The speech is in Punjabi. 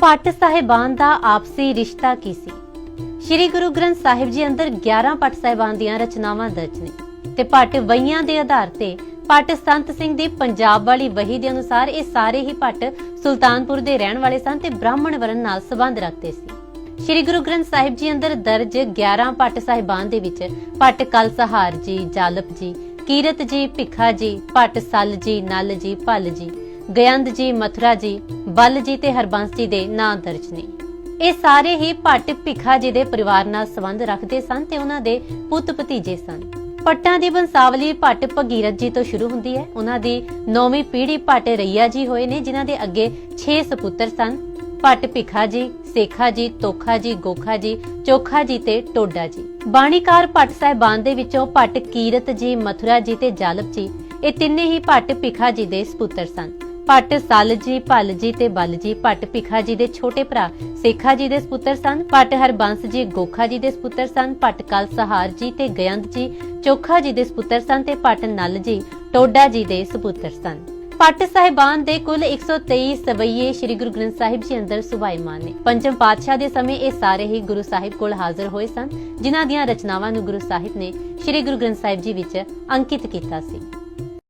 ਪੱਟ ਸਾਹਿਬਾਨ ਦਾ ਆਪਸੀ ਰਿਸ਼ਤਾ ਕੀ ਸੀ? ਸ੍ਰੀ ਗੁਰੂ ਗ੍ਰੰਥ ਸਾਹਿਬ ਜੀ ਅੰਦਰ 11 ਪੱਟ ਸਾਹਿਬਾਨ ਦੀਆਂ ਰਚਨਾਵਾਂ ਦਰਜ ਨੇ ਤੇ ਪੱਟ ਵਈਆਂ ਦੇ ਆਧਾਰ ਤੇ ਪੱਟ ਸੰਤ ਸਿੰਘ ਦੀ ਪੰਜਾਬ ਵਾਲੀ ਵਹੀ ਦੇ ਅਨੁਸਾਰ ਇਹ ਸਾਰੇ ਹੀ ਭੱਟ ਸੁਲਤਾਨਪੁਰ ਦੇ ਰਹਿਣ ਵਾਲੇ ਸਨ ਤੇ ਬ੍ਰਾਹਮਣ ਵਰਨ ਨਾਲ ਸੰਬੰਧ ਰੱਖਦੇ ਸੀ। ਸ੍ਰੀ ਗੁਰੂ ਗ੍ਰੰਥ ਸਾਹਿਬ ਜੀ ਅੰਦਰ ਦਰਜ 11 ਭੱਟ ਸਾਹਿਬਾਨ ਦੇ ਵਿੱਚ ਪੱਟ ਕਲਸਹਾਰ ਜੀ, ਜਾਲਪ ਜੀ, ਕੀਰਤ ਜੀ, ਭਿਖਾ ਜੀ ਭੱਟ ਸੱਲ ਜੀ, ਨਲ ਜੀ, ਭੱਲ ਜੀ ਗਯੰਦ ਜੀ, ਮਥੁਰਾ ਜੀ, ਬੱਲ ਜੀ ਤੇ ਹਰਬੰਸ ਜੀ ਦੇ ਨਾਂ ਦਰਜ ਨੇ। ਇਹ ਸਾਰੇ ਹੀ ਭੱਟ ਭਿੱਖਾ ਜੀ ਦੇ ਪਰਿਵਾਰ ਨਾਲ ਸੰਬੰਧ ਰੱਖਦੇ ਸਨ ਤੇ ਉਹਨਾਂ ਦੇ ਪੁੱਤ ਭਤੀਜੇ ਸਨ। ਪੱਟਾਂ ਦੀ ਬੰਸਾਵਲੀ ਭੱਟ ਭਗੀਰਥ ਜੀ ਤੋਂ ਸ਼ੁਰੂ ਹੁੰਦੀ ਹੈ। ਉਹਨਾਂ ਦੀ ਨੌਵੀਂ ਪੀੜ੍ਹੀ ਭੱਟ ਰਈਆ ਜੀ ਹੋਏ ਨੇ, ਜਿਨ੍ਹਾਂ ਦੇ ਅੱਗੇ 6 ਸਪੁੱਤਰ ਸਨ। ਭੱਟ ਭਿੱਖਾ ਜੀ, ਸੇਖਾ ਜੀ, ਤੋਖਾ ਜੀ, ਗੋਖਾ ਜੀ, ਚੋਖਾ ਜੀ ਤੇ ਟੋਡਾ ਜੀ। ਬਾਣੀਕਾਰ ਭੱਟ ਸਾਹਿਬਾਨ ਦੇ ਵਿੱਚੋਂ ਭੱਟ ਕੀਰਤ ਜੀ, ਮਥੁਰਾ ਜੀ ਤੇ ਜਾਲਪ ਜੀ, ਇਹ ਤਿੰਨੇ ਹੀ ਭੱਟ ਭਿਖਾ ਜੀ ਦੇ ਸਪੁੱਤਰ ਸਨ। ਭੱਟ ਸੱਲ ਜੀ, ਭੱਲ ਜੀ ਤੇ ਬਲ ਜੀ ਭੱਟ ਭਿਖਾ ਜੀ ਦੇ ਛੋਟੇ ਭਰਾ ਸੇਖਾ ਜੀ ਦੇ ਸਪੁੱਤਰ ਸਨ ਭੱਟ ਹਰਬੰਸ ਜੀ, ਗੋਖਾ ਜੀ ਦੇ ਸਪੁੱਤਰ ਸਨ ਭੱਟ ਕਲ ਸਹਾਰ ਜੀ ਤੇ ਗਯੰਦ ਜੀ, ਚੋਖਾ ਜੀ ਦੇ ਸਪੁੱਤਰ ਸਨ ਤੇ ਭੱਟ ਨਲ ਜੀ, ਟੋਡਾ ਜੀ ਦੇ ਸਪੁੱਤਰ ਸਨ। ਪੱਟ ਸਾਹਿਬਾਨ ਦੇ ਕੁੱਲ 123 ਸਵਈਏ ਸ੍ਰੀ ਗੁਰੂ ਗ੍ਰੰਥ ਸਾਹਿਬ ਜੀ ਅੰਦਰ ਸੁਭਾਈਮਾਨ ਨੇ। ਪੰਜਮ ਪਾਤਸ਼ਾਹ ਦੇ ਸਮੇਂ ਇਹ ਸਾਰੇ ਹੀ ਗੁਰੂ ਸਾਹਿਬ ਕੋਲ ਹਾਜ਼ਰ ਹੋਏ ਸਨ, ਜਿਨ੍ਹਾਂ ਦੀਆਂ ਰਚਨਾਵਾਂ ਨੂੰ ਗੁਰੂ ਸਾਹਿਬ ਨੇ ਸ੍ਰੀ ਗੁਰੂ ਗ੍ਰੰਥ ਸਾਹਿਬ ਜੀ ਵਿੱਚ ਅੰਕਿਤ ਕੀਤਾ ਸੀ।